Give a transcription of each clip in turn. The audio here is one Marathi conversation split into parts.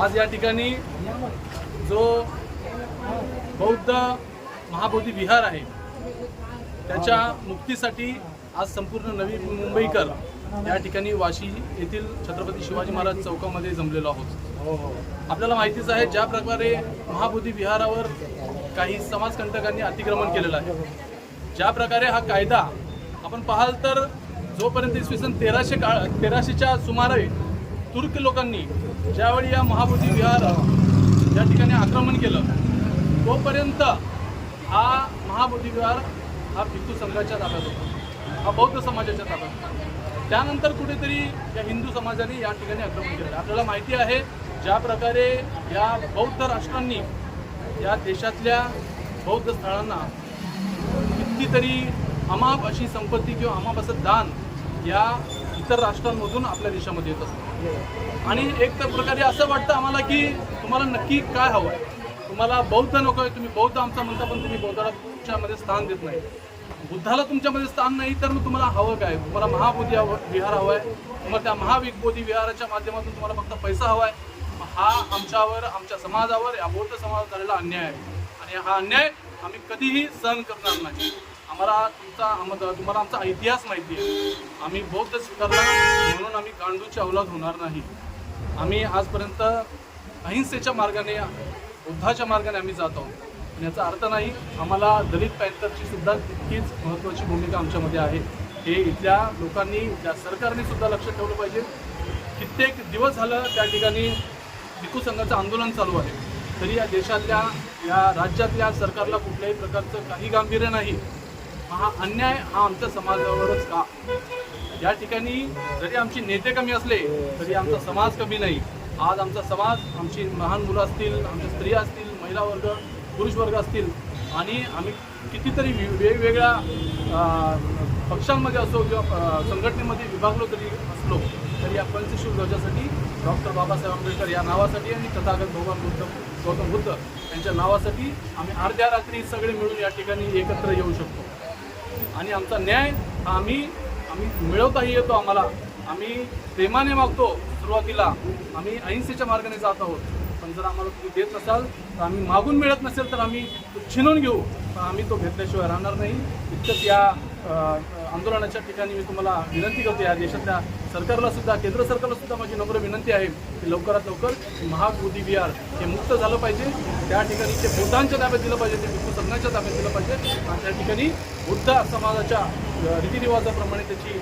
आज या ठिकाणी जो बौद्ध महाबोधी विहार आहे त्याच्या मुक्तीसाठी आज संपूर्ण नवी मुंबईकर या ठिकाणी वाशी येथील छत्रपती शिवाजी महाराज चौकामध्ये जमलेलो आहोत. आपल्याला माहितीच आहे ज्या प्रकारे महाबोधी विहारावर काही समाजकंटकांनी अतिक्रमण केलेलं आहे ज्या प्रकारे हा कायदा आपण पाहाल तर जोपर्यंत इसवी सन तेराशे काळ तेराशेच्या सुमारे तुर्क लोकांनी ज्यावेळी या महाबोधी विहार या ठिकाणी आक्रमण केलं तोपर्यंत हा महाबोधी विहार हा भिक्खू संघाच्या ताब्यात होता. हा बौद्ध समाजाच्या ताब्यात होता. त्यानंतर कुठेतरी या हिंदू समाजाने या ठिकाणी आक्रमण केलं. आपल्याला माहिती आहे ज्या प्रकारे या बौद्ध राष्ट्रांनी या देशातल्या बौद्ध स्थळांना कितीतरी अमाप अशी संपत्ती किंवा अमाप असं दान या इतर राष्ट्रांमधून आपल्या देशामध्ये येत असतात. आणि एक तर प्रकारे असं वाटतं आम्हाला की तुम्हाला नक्की काय हवं आहे. तुम्हाला बौद्ध नको आहे तुम्ही बौद्ध आमचा म्हणता पण तुम्ही बौद्धाला स्थान देत नाही. बुद्धाला तुमच्यामध्ये स्थान नाही तर मग तुम्हाला हवं काय? तुम्हाला महाबोधी हवं विहार हवं आहे. तुम्हाला त्या महाविकबोधी विहाराच्या माध्यमातून तुम्हाला फक्त पैसा हवा आहे. हा आमच्यावर आमच्या समाजावर या बौद्ध समाजावर झालेला अन्याय आहे. आणि हा अन्याय आम्ही कधीही सहन करणार नाही. आम्हाला तुमचा आम्हाला तुम्हाला आमचा इतिहास माहिती आहे. आम्ही बौद्ध स्वीकारला म्हणून आम्ही गांडूची अवलाद होणार नाही. आम्ही आजपर्यंत अहिंसेच्या मार्गाने बुद्धाच्या मार्गाने आम्ही जात आहोत. आणि याचा अर्थ नाही आम्हाला दलित पॅन्थरची सुद्धा तितकीच महत्त्वाची भूमिका आमच्यामध्ये आहे. हे इथल्या लोकांनी त्या सरकारने सुद्धा लक्ष ठेवलं पाहिजे. कित्येक दिवस झालं त्या ठिकाणी भिकू संघाचं आंदोलन चालू आहे. तरी या देशातल्या या राज्यातल्या सरकारला कुठल्याही प्रकारचं काही गांभीर्य नाही. हा अन्याय हा आमच्या समाजावरच का? या ठिकाणी जरी आमचे नेते कमी असले तरी आमचा समाज कमी नाही. आज आमचा समाज आमची लहान मुलं असतील आमच्या स्त्रिया असतील महिला वर्ग पुरुष वर्ग असतील आणि आम्ही कितीतरी वि- वेगवेगळ्या पक्षांमध्ये असो किंवा संघटनेमध्ये विभागलो तरी असलो तरी या पंचशील ध्वजासाठी डॉक्टर बाबासाहेब आंबेडकर या नावासाठी आणि तथागत भगवान बुद्ध गौतम बुद्ध यांच्या नावासाठी आम्ही अर्ध्या रात्री सगळे मिळून या ठिकाणी एकत्र येऊ शकतो. आणि आमचा न्याय हा आम्ही आम्ही मिळवताही येतो आम्हाला. आम्ही प्रेमाने मागतो सुरुवातीला. आम्ही अहिंसेच्या मार्गाने जात आहोत. पण जर आम्हाला तुम्ही देत नसाल तर आम्ही मागून मिळत नसेल तर आम्ही छिनून घेऊ. आम्ही तो घेतल्याशिवाय राहणार नाही. इतकंच या आंदोलनाच्या ठिकाणी मी तुम्हाला विनंती करतो. या देशातल्या सरकारला सुद्धा केंद्र सरकारला सुद्धा माझी नम्र विनंती आहे की लवकरात लवकर महाबोधी विहार हे मुक्त झालं पाहिजे. त्या ठिकाणी ते बुद्धांच्या ताब्यात दिलं पाहिजे ते भिक्खू संघाच्या ताब्यात दिलं पाहिजे. आणि त्या ठिकाणी बुद्ध समाजाच्या रीतिरिवाजाप्रमाणे त्याची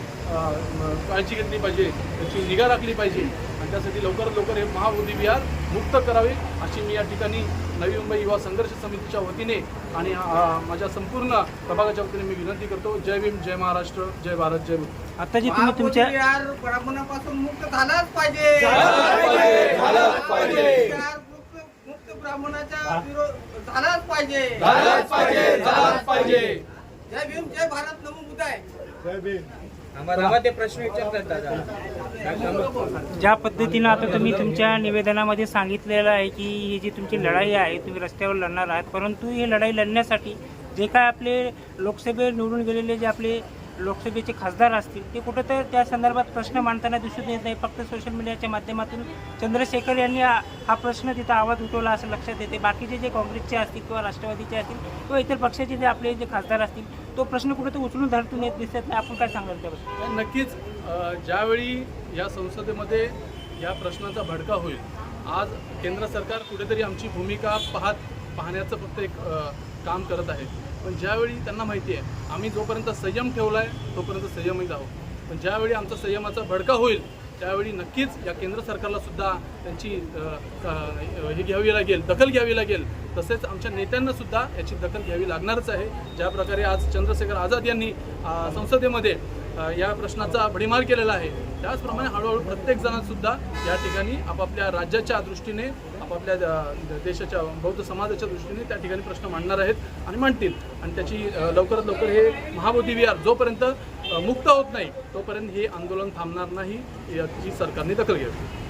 काळजी घेतली पाहिजे त्याची निगा राखली पाहिजे. आणि त्यासाठी लवकरात लवकर हे महाबोधी विहार मुक्त करावे अशी मी या ठिकाणी नवी मुंबई युवा संघर्ष समितीच्या वतीने आणि माझ्या संपूर्ण प्रभागाच्या वतीने मी विनंती करतो. जय भीम जय महाराष्ट्र जय भारत जय आता जे तुम्ही तुमच्या ब्राह्मणापासून मुक्त झालाच पाहिजे. मुक्त मुक्त ब्राह्मणाचा विरोध झालाच पाहिजे. झालाच पाहिजे जय भीम जय भारत नमो बुद्धाय ज्या पद्धतीनं आता तुम्ही तुमच्या निवेदनामध्ये सांगितलेलं आहे की ही जी तुमची लढाई आहे तुम्ही रस्त्यावर लढणार आहात परंतु ही लढाई लढण्यासाठी जे काय आपले लोकसभेत निवडून गेलेले जे आपले लोकसभेचे खासदार असतील ते कुठं तर त्या संदर्भात प्रश्न मांडताना दिसून येत नाही. फक्त सोशल मीडियाच्या माध्यमातून चंद्रशेखर यांनी हा प्रश्न तिथं आवाज उठवला असं लक्षात येते. बाकीचे जे काँग्रेसचे असतील किंवा राष्ट्रवादीचे असतील किंवा इतर पक्षाचे जे आपले जे खासदार असतील तो प्रश्न कुठं उचलून धरतून येत दिसत नाही. आपण काय सांगाल त्याबद्दल? नक्कीच ज्यावेळी या संसदेमध्ये या प्रश्नाचा भडका होईल आज केंद्र सरकार कुठेतरी आमची भूमिका पाहत पाहण्याचं फक्त एक काम करत आहे पण ज्यावेळी त्यांना माहिती आहे आम्ही जोपर्यंत संयम ठेवला आहे तोपर्यंत संयमही आहोत पण ज्यावेळी आमचा संयमाचा भडका होईल त्यावेळी नक्कीच या केंद्र सरकारला सुद्धा त्यांची हे घ्यावी लागेल दखल घ्यावी लागेल. तसेच आमच्या नेत्यांना सुद्धा याची दखल घ्यावी लागणारच आहे. ज्या प्रकारे आज चंद्रशेखर आझाद यांनी संसदेमध्ये या प्रश्नाचा भडीमार केलेला आहे. त्याचप्रमाणे हळूहळू प्रत्येक जणांसुद्धा या ठिकाणी आपापल्या राज्याच्या दृष्टीने आपापल्या देशाच्या बौद्ध समाजाच्या दृष्टीने त्या ठिकाणी प्रश्न मांडणार आहेत आणि मांडतील. आणि त्याची लवकरात लवकर हे महाबोधी विहार जोपर्यंत मुक्त होत नाही तोपर्यंत हे आंदोलन थांबणार नाही याची सरकारने दखल घ्यावी.